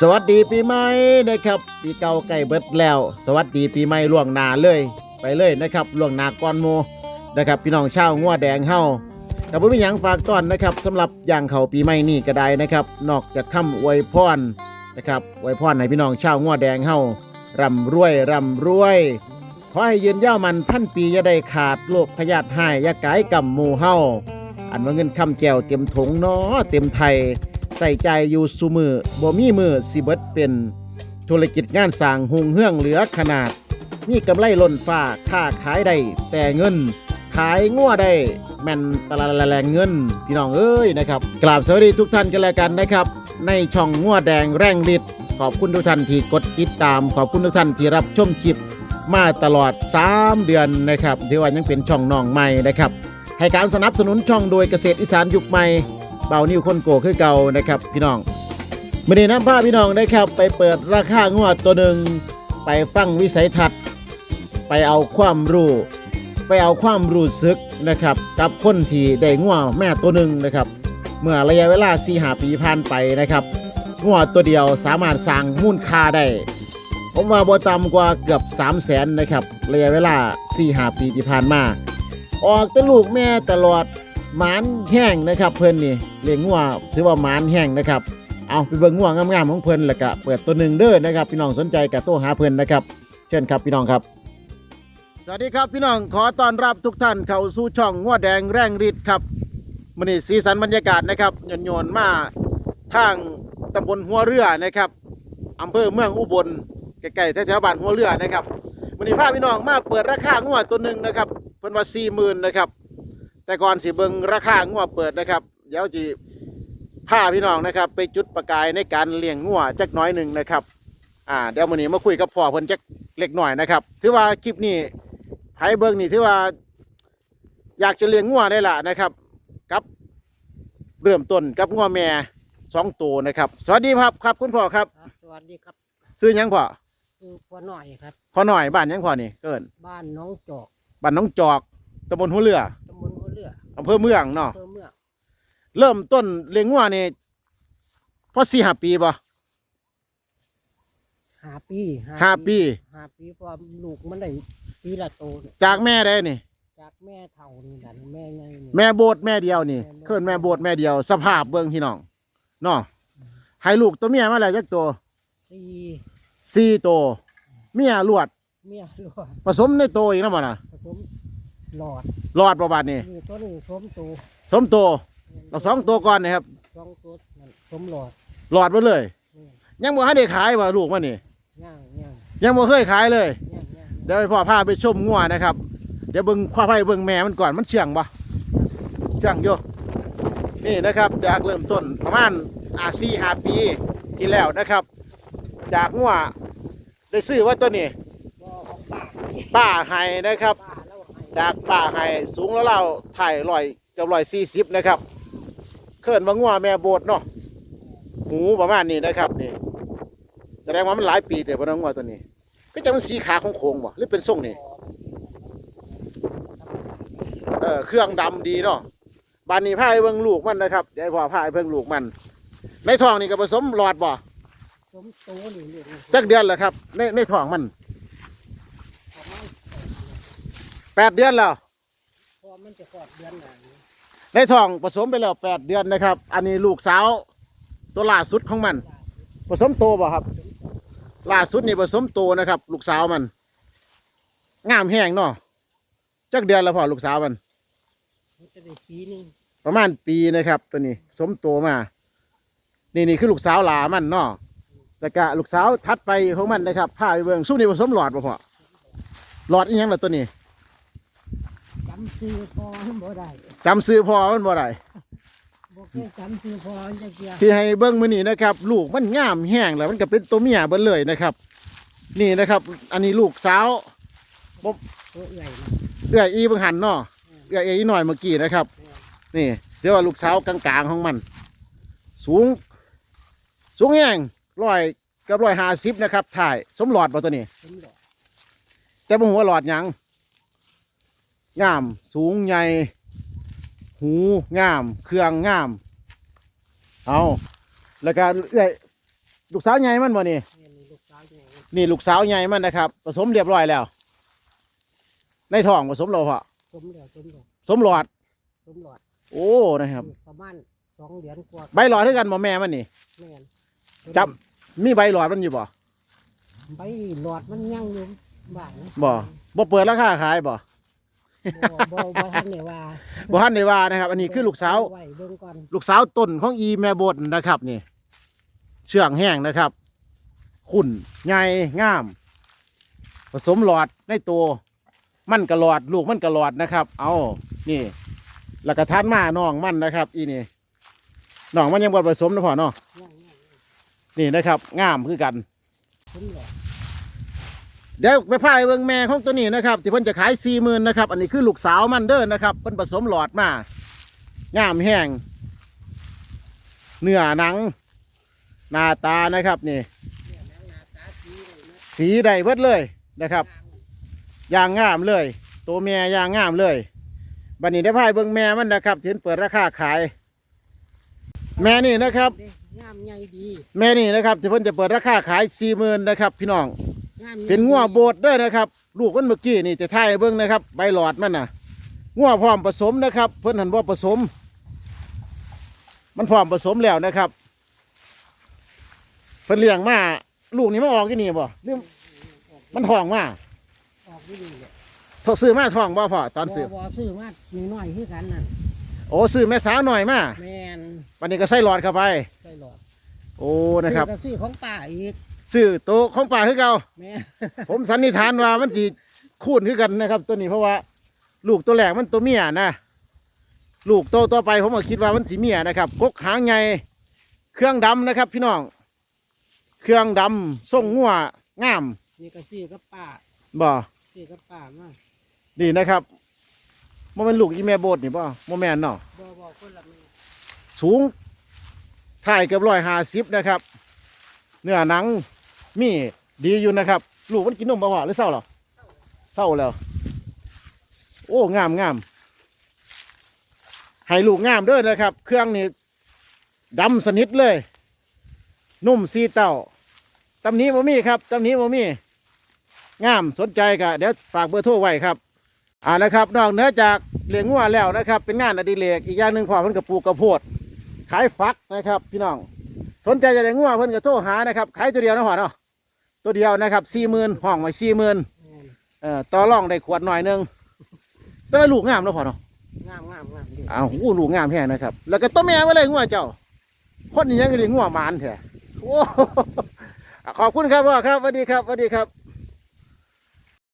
สวัสดีปีใหม่นะครับ ปีเก่าใกล้เบิดแล้ว สวัสดีปีใหม่ล่วงหน้าเลย ไปเลยนะครับล่วงหน้าก่อนโมนะครับ พี่น้องชาวงัวแดงเฮาแต่บ่มีหยังฝากต้อนนะครับสำหรับอย่างเขาปีใหม่นี่ก็ได้นะครับ นอกจากคำอวยพรนะครับอวยพรให้พี่น้องชาวงัวแดงเฮาร่ำรวยร่ำรวยขอให้ยืนยาวมันพันปีอย่าได้ขาดโลกพยาธิหายอย่ากายกำหมูเฮาอันว่าเงินคำแก้วเต็มถุงเนาะเต็มไทย ใส่ใจอยู่สุมือบ่มีมือสิเบิดเป็นธุรกิจงานสร้างหุงเฮืองเหลือขนาด มีกำไรล้นฟ้าค้าขายได้แต่เงิน ขายงัวได้แม่นตะละละแลงเงิน พี่น้องเอ้ยนะครับกราบสวัสดีทุกท่านกันแล้วกันนะครับ ในช่องงัวแดงแร่งฤทธิ์ขอบคุณทุกท่านที่กดติดตาม ขอบคุณทุกท่านที่รับชมคลิปมาตลอด 3 เดือนนะครับที่ว่ายังเป็นช่องน้องใหม่นะครับให้การสนับสนุนช่องโดยเกษตรอีสานยุคใหม่ เบานิ้วคนโกคือเก่านะครับพี่น้องมื่อนี้น้ำผ้าพี่น้องนะครับ ไปเปิดราคางวดตัวหนึ่งไปฟังวิสัยทัศน์ ไปเอาความรู้ ไปเอาความรู้สึกนะครับ กับคนที่ได้งัวแม่ตัวหนึ่งนะครับ เมื่อระยะเวลา4หาปีผ่านไปนะครับงัวตัวเดียวสามารถสร้างมูลค่าได้ผมว่าบ่ต่ำกว่าเกือบ3 0 0แสนนะครับระยะเวลา4หาปีที่ผ่านมา ออกแต่ลูกแม่ตลอด หมานแห้งนะครับเพิ่นนี่เลี้ยงงัวถือว่าหมานแห้งนะครับเอาไปเบิ่งงัวงามๆของเพิ่นแล้วก็เปิดตัวหนึ่งเด้อนะครับ พี่น้องสนใจก็โทรหาเพิ่นนะครับ เชิญครับพี่น้องครับ สวัสดีครับพี่น้องขอต้อนรับทุกท่านเข้าสู่ช่องงัวแดงแรงฤทธิ์ครับมื้อนี้สีสันบรรยากาศนะครับโยนๆมาทางตำบลหัวเรือนะครับอำเภอเมืองอุบลใกล้ๆแถวๆบ้านหัวเรือนะครับมื้อนี้พาพี่น้องมาเปิดราคางัวตัวหนึ่งนะครับเพิ่นว่า40,000นะครับ แต่ก่อนสิเบิ่งราคางัวเปิดนะครับ เดี๋ยวจีพาพี่น้องนะครับ ไปจุดประกายในการเลี้ยงงัวจักหน้อยหนึ่งนะครับ อ่าเดี๋ยวมื้อนี้มาคุยกับพ่อเพิ่นจักเล็กหน่อยนะครับ ถือว่าคลิปนี้ไผเบิ่งนี่ถือว่า อยากจะเลี้ยงงัวได้ละนะครับกับเริ่มต้นกับงัวแม่สองตัวนะครับ สวัสดีครับครับคุณพ่อครับ ครับสวัสดีครับซื้อหยังพ่อคือพ่อหน่อยครับ พ่อหน่อยบ้านหยังพ่อนี่เกินบ้านน้องจอก บ้านน้องจอกตำบลหัวเรือตำบลหัวเรื ออำเภอเมืองเนาะอำเภอเมืองเริ่มต้นเลี้ยงงัวนี่พอสี่ห้าปีป่ะห้าปีห้าปีห้าปีเพอลูกมันได้ปีละโตเนี่ยจากแม่ได้นี่ จากแม่เท่านี่ดันแม่ไงนี่ แม่โบดแม่เดียวนี่เคลื่อนแม่โบดแม่เดียว สภาพเบิ่งพี่น้องเนาะให้ลูกตัวเมียมาแล้วจักตัวสี่สี่ตัวเมียลวดเมียด้วยผสมในตัวอีกแล้วมั้งนะผสม หลอดรอดประบาดนี่นี่ตัวนี้สมตัวสมตัวเราสองตัวก่อนนะครับสองตัวนั่นสมหลอดรอดไปเลย นี่ยังบ่ให้ได้ขายว่าลูกมันนี่ย่างย่างยังบ่เคยขายเลย ย่างย่างเดี๋ยวให้พ่อพาไปชมงัวนะครับ เดี๋ยวเบิ่งพ่อไปเบิ่งแม่มันก่อนมันเชื่องปะเชื่องอยู่นี่นะครับจากเริ่มต้นประมาณอาซีห้าปีที่แล้วนะครับ จากงัวได้ซื้อว่าตัวนี้บ่ของป้าป้าไห้นะครับ ป้าแล้วให้ จากป้าไห้สูงแล้วเราถ่ายลอยเกับลอยสี่สิบนะครับเคลื่อนมางัวแม่โบดเนาะหูประมาณนี้นะครับนี่แสดงว่ามันหลายปีแต่พนังงัวตัวนี้ ก็จะมันสีขาของโค้งๆบ่หรือเป็นทรงนี่เออเครื่องดำดีเนาะบานนี้พาให้เบิ่งลูกมันนะครับเดี๋ยวให้พ่อพาให้เบิ่งลูกมัน ในท้องนี่ก็ผสมหลอดบ่สมตัวนี่เรียกว่าจักเดือนแล้วครับ ในในท้องมัน ประมาณ แปดเดือนแล้วพอมันจะคลอดเดือนไหนในท้องผสมไปแล้วแปดเดือนนะครับ อันนี้ลูกสาวตัวล่าสุดของมัน ผสมโตบ่ครับ ล่าสุดนี่ผสมโตนะครับ ลูกสาวมัน งามแห้งเนาะจักเดือนแล้วพ่อลูกสาวมันมันจะได้ปีหนึงประมาณปีนะครับ ตัวนี้สมโตมา นี่นี่คือลูกสาวหลามันเนาะแต่กะลูกสาวทัดไปของมันนะครับผ้าไปเบิ่งสู้นี่ผสมหลอดบ่พอหลอดอีหยังล่ะตัวนี้ จำซื้อพอมันบ่ได้จำซื้อพอมันบ่ได้บ่เคยจำซื้อพอจะเกียที่ให้เบิ่งมื้อนี้นะครับ ลูกมันงามแห้งแล้วมันก็เป็นตัวเมียเบิ่เลยนะครับ นี่นะครับ อันนี้ลูกสาวตัวใหญ่นะเอื้อยอีเบิ่งหันเนาะเอื้อยอีหน่อยเมื่อกี้นะครับ นี่เรียกว่าลูกสาวกลางๆของมัน สูง สูงแห้งร้อยกับร้อยห้าสิบนะครับถ่าย สมหลอดบ่ตัวนี้เป็นหลอดแต่บ่หัวาหลอดหยัง งาม สูงใหญ่ หูงาม เครื่องงาม เอาแล้วก็เอื้อยลูกสาวใหญ่มันบ่นี่ นี่นี่ลูกสาวใหญ่นี่ลูกสาวใหญ่มันนะครับ ผสมเรียบร้อยแล้ว ในท้องผสมเราพอสมเดียวสมเดียวสมหลอด สมหลอดโอ้นะครับ ประมาณสองเหรียญกว่าใบหลอดด้วยกันบ่แม่มันนี่ แม่นจับ มีใบหลอดมันอยู่บ่ ใบหลอดมันยังอยู่บ้านนะบ่บ่เปิดราคาขายบ่ บ่บ่บ่ทันได้ว่าบ่ทันได้ว่านะครับ อันนี้คือลูกสาวไว้เบิ่งก่อนลูกสาวต้นของอีแม่บดนะครับนี่ เชื่องแห้งนะครับ ขุ่นใหญ่งาม ผสมหลอดในตัวมันกระหลอด ลูกมันกระหลอดนะครับ เอานี่แล้วก็ทานมาน้องมันนะครับ อีนี่น้องมันยังบดผสมนะพ่อเนาะยังยังนี่นะครับ งามคือกันสมหลอด เดี๋ยวไปพายเบิ่งแม่ของตัวนี้นะครับที่เพิ่นจะขายสี่หมื่นนะครับ อันนี้คือลูกสาวมันเด้อนะครับเพิ่นผสมหลอดมางามแห้งเนื้อหนัง หน้าตานะครับนี่เนี่ยหนังหน้าตาสีเลยนะสีใดเบิดเลยนะครับยางงามเลย ตัวแม่ยางงามเลยบัดนี้ได้พายเบิ่งแม่มันนะครับที่เพิ่นเปิดราคาขาย แม่นี่นะครับเด้งามใหญ่ดี แม่นี่นะครับที่เพิ่นจะเปิดราคาขายสี่หมื่นนะครับ พี่น้องงามใหญ่ เป็นงัวโบดเด้วยนะครับ ลูกมันเมื่อกี้นี่จะถ่ายให้เบิ้งนะครับ ใบหลอดมันน่ะงัวพร้อมผสมนะครับ เพิ่นหันว่าผสม มันพร้อมผสมแล้วนะครับ เพิ่นเลี้ยงมาลูกนี่มาออกที่นี่บ่หรือมันท้องมาออกดีๆเลยทซื้อมาท้องบ่พ่อตอนซื้อบ่บ่ซื้อมาน้อยๆคือกันนั่นโอ้ซื้อแม่สาวหน่อยมาแม่นวันนี้ก็ใส่หลอดเข้าไปใส่หลอดโอ้นะครับซื้อก็ซื้อของป่าอีก ซื้อโตะของป่าคือเก่าแม่นผมสันนิษฐานว่ามันสิคูนคือกันนะครับ ตัวนี้เพราะว่า ลูกตัวแรกมันตัวเมียนะลูกโตต่อไปผมก็คิดว่ามันสีเมียนะครับกกหางใหญ่เครื่องดำนะครับ พี่น้อง เครื่องดำทรงงัวงามนี่ก็ซื้อกับป่าบ่ซื้อกับป่ามาดีนะครับโมเมนลูกอีแม่โบดนี่บ่โมแมนเนาะ บ่บ่คนละแม่สูงถ่ายเกือบร้อยห้าสิบนะครับ เนื้อหนัง มีดีอยู่นะครับ ลูกมันกินนมบ่พอหรือเศร้าหรอเศร้าแล้ว โอ้งามงามให้ลูกงามด้อนะครับ เครื่องนี่ดำสนิทเลย นุ่มซีเต้าตำนี้บ่มีครับตำนี้บ่มี งามสนใจกะเดี๋ยวฝากเบอร์โทรไว้ครับอ่านะครับนอกเหนือจากเลี้ยงงัวแล้วนะครับ เป็นงานอดิเรกอีกอย่างหนึ่งพอมันกับปลูกกระโพดขายฟักนะครับ พี่น้อง สนใจจะได้ยงงัวเพิ่นก็โทรหานะครับขายตัวเดียวนะพ่อเนาะ ตัวเดียวนะครับสี่หมื่นห้องไว้สี่หมื่นแม่นเอ่อต่อรองได้ขวดหน่อยหนึงแต่ว่าลูกงามเนาะพ่อเนาะงามงามงามดีอ้าวอู้ลูกงามแท้นะครับ แล้วก็ตัวแม่ไว้เลยงัวเจ้า คนนี้ยังก็เลี้ยงงัวหมานแท้โอ้ ขอบคุณครับพ่อครับสวัสดีครับสวัสดีครับ